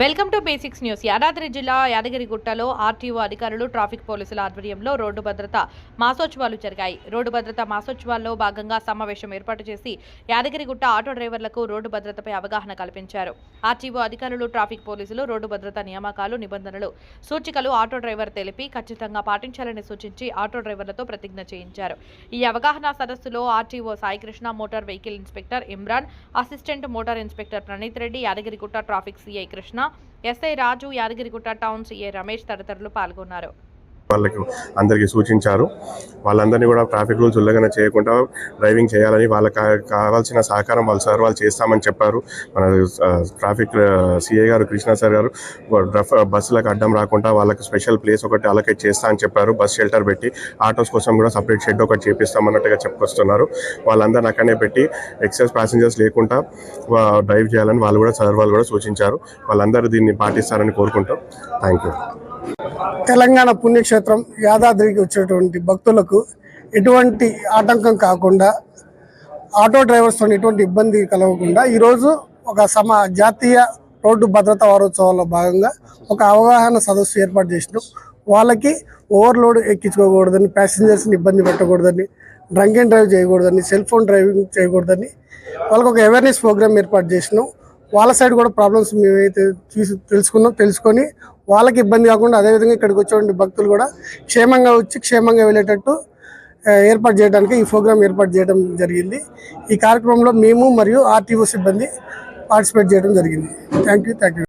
Welcome to basics news. Yadadri జిల్లా యాదగిరిగుట్టలో RTO అధికారులు ట్రాఫిక్ పోలీసుల ఆధ్వర్యంలో రోడ్డు భద్రత మాసోత్సవాలు జరిగాయి. రోడ్డు భద్రత మాసోత్సవాల్లో భాగంగా సమావేశం ఏర్పాటు చేసి యాదగిరిగుట్ట ఆటో డ్రైవర్లకు రోడ్డు భద్రతపై అవగాహన కల్పించారు. ఆర్టీఓ అధికారులు ట్రాఫిక్ పోలీసులు రోడ్డు భద్రత నియామకాలు నిబంధనలు సూచికలు ఆటో డ్రైవర్ తెలిపి ఖచ్చితంగా పాటించాలని సూచించి ఆటో డ్రైవర్లతో ప్రతిజ్ఞ చేయించారు. ఈ అవగాహన సదస్సులో RTO Saikrishna motor vehicle inspector Imran assistant motor inspector Praneeth Reddy Yadagirigutta traffic CI Krishna SI Raju Yadagirigutta town CA Ramesh తదితరులు పాల్గొన్నారు. వాళ్ళకి అందరికీ సూచించారు. వాళ్ళందరినీ కూడా ట్రాఫిక్ రూల్స్ ఉల్లంఘన చేయకుండా డ్రైవింగ్ చేయాలని వాళ్ళకి కా- కావాల్సిన సహకారం వాళ్ళు సార్ వాళ్ళు చేస్తామని చెప్పారు. మన ట్రాఫిక్ సిఐ గారు కృష్ణ సార్ గారు బస్సులకు అడ్డం రాకుండా వాళ్ళకి స్పెషల్ ప్లేస్ ఒకటి అలకేట్ చేస్తా అని చెప్పారు. బస్ షెల్టర్ పెట్టి ఆటోస్ కోసం కూడా సపరేట్ షెడ్ ఒకటి చేపిస్తామన్నట్టుగా చెప్పుకొస్తున్నారు. వాళ్ళందరిని అక్కడనే పెట్టి ఎక్సెస్ ప్యాసింజర్స్ లేకుండా వా- డ్రైవ్ చేయాలని వాళ్ళు కూడా సార్ వాళ్ళు కూడా సూచించారు. వాళ్ళందరూ దీన్ని పాటిస్తారని కోరుకుంటాం థ్యాంక్ యూ తెలంగాణ పుణ్యక్షేత్రం యాదాద్రికి వచ్చేటువంటి భక్తులకు ఎటువంటి ఆటంకం కాకుండా ఆటో డ్రైవర్స్తో ఎటువంటి ఇబ్బంది కలగకుండా ఈరోజు ఒక సమ జాతీయ రోడ్డు భద్రతా వారోత్సవాల్లో భాగంగా ఒక అవగాహన సదస్సు ఏర్పాటు చేసినాం. వాళ్ళకి ఓవర్లోడ్ ఎక్కించుకోకూడదని ప్యాసింజర్స్ని ఇబ్బంది పెట్టకూడదని డ్రంక్ అండ్ డ్రైవ్ చేయకూడదని సెల్ ఫోన్ డ్రైవింగ్ చేయకూడదని వాళ్ళకి ఒక అవేర్నెస్ ప్రోగ్రామ్ ఏర్పాటు చేసినాం. వాళ్ళ సైడ్ కూడా ప్రాబ్లమ్స్ మేమైతే చూసి తెలుసుకున్నాం తెలుసుకొని వాళ్ళకి ఇబ్బంది కాకుండా అదేవిధంగా ఇక్కడికి వచ్చేటువంటి భక్తులు కూడా క్షేమంగా వచ్చి క్షేమంగా వెళ్ళేటట్టు ఏర్పాటు చేయడానికి ఈ ప్రోగ్రామ్ ఏర్పాటు చేయడం జరిగింది. ఈ కార్యక్రమంలో మేము మరియు ఆర్టీఓ సిబ్బంది పార్టిసిపేట్ చేయడం జరిగింది. Thank you thank you